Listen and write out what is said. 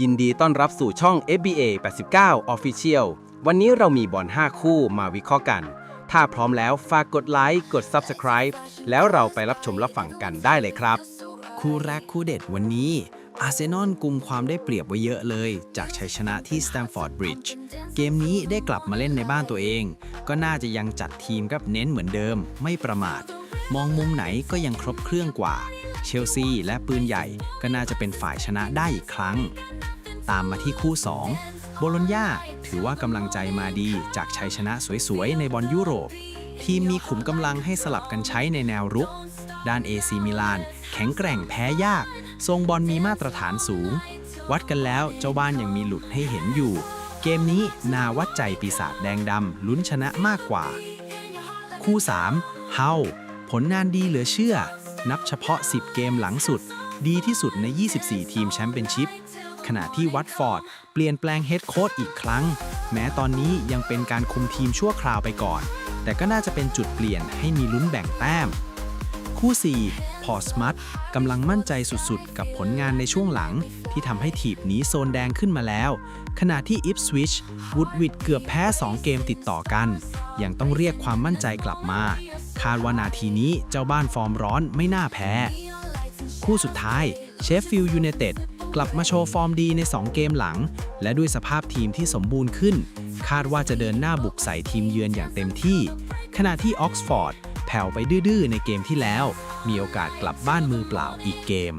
ยินดีต้อนรับสู่ช่อง FBA 89 Official วันนี้เรามีบอล 5 คู่มาวิเคราะห์กัน ถ้าพร้อมแล้วฝากกดไลค์ กด Subscribe แล้วเราไปรับชมรับฟังกันได้เลยครับ คู่แรกคู่เด็ดวันนี้ อาร์เซนอลกุมความได้เปรียบไว้เยอะเลย จากชัยชนะที่สแตมฟอร์ดบริดจ์เกมนี้ได้กลับมาเล่นในบ้านตัวเอง ก็น่าจะยังจัดทีมกับเน้นเหมือนเดิม ไม่ประมาท มองมุมไหนก็ยังครบเครื่องกว่า เชลซีและปืนใหญ่ก็น่าจะเป็นฝ่ายชนะได้อีกครั้ง ตามมาที่คู่ 2 โบโลญญาถือว่ากำลังใจมาดีจากชัยชนะสวยๆ ในบอลยุโรป ทีมมีขุมกำลังให้สลับกันใช้ในแนวรุก ด้าน AC มิลาน แข็งแกร่งแพ้ยาก ทรงบอลมีมาตรฐานสูง วัดกันแล้วเจ้าบ้านยังมีหลุดให้เห็นอยู่ เกมนี้นาวัดใจปีศาจแดงดำลุ้นชนะมากกว่า คู่ 3เฮาผลงานดีเหลือเชื่อ นับเฉพาะ 10 เกมหลังสุด ดีที่สุดใน 24 ทีมแชมเปี้ยนชิพขณะที่วัตฟอร์ด เปลี่ยนแปลงเฮดโค้ชอีกครั้ง แม้ตอนนี้ยังเป็นการคุมทีมชั่วคราวไปก่อน แต่ก็น่าจะเป็นจุดเปลี่ยนให้มีลุ้นแบ่งแต้ม คู่ 4 พอสมัตกำลังมั่นใจสุดๆ กับผลงานในช่วงหลัง ที่ทำให้ทีมหนีโซนแดงขึ้นมาแล้ว ขณะที่อิฟสวิชวูดวิดเกือบแพ้ 2 เกมติดต่อกัน ยังต้องเรียกความมั่นใจกลับมา คาดว่านาทีนี้เจ้าบ้านฟอร์มร้อนไม่น่าแพ้ คู่สุดท้ายเชฟฟิลด์ยูไนเต็ดกลับมาโชว์ฟอร์มดีใน 2 เกมหลัง และด้วยสภาพทีมที่สมบูรณ์ขึ้น คาดว่าจะเดินหน้าบุกใส่ทีมเยือนอย่างเต็มที่ ขณะที่ออกซฟอร์ด แผ่วไปดื้อๆในเกมที่แล้ว มีโอกาสกลับบ้านมือเปล่าอีกเกม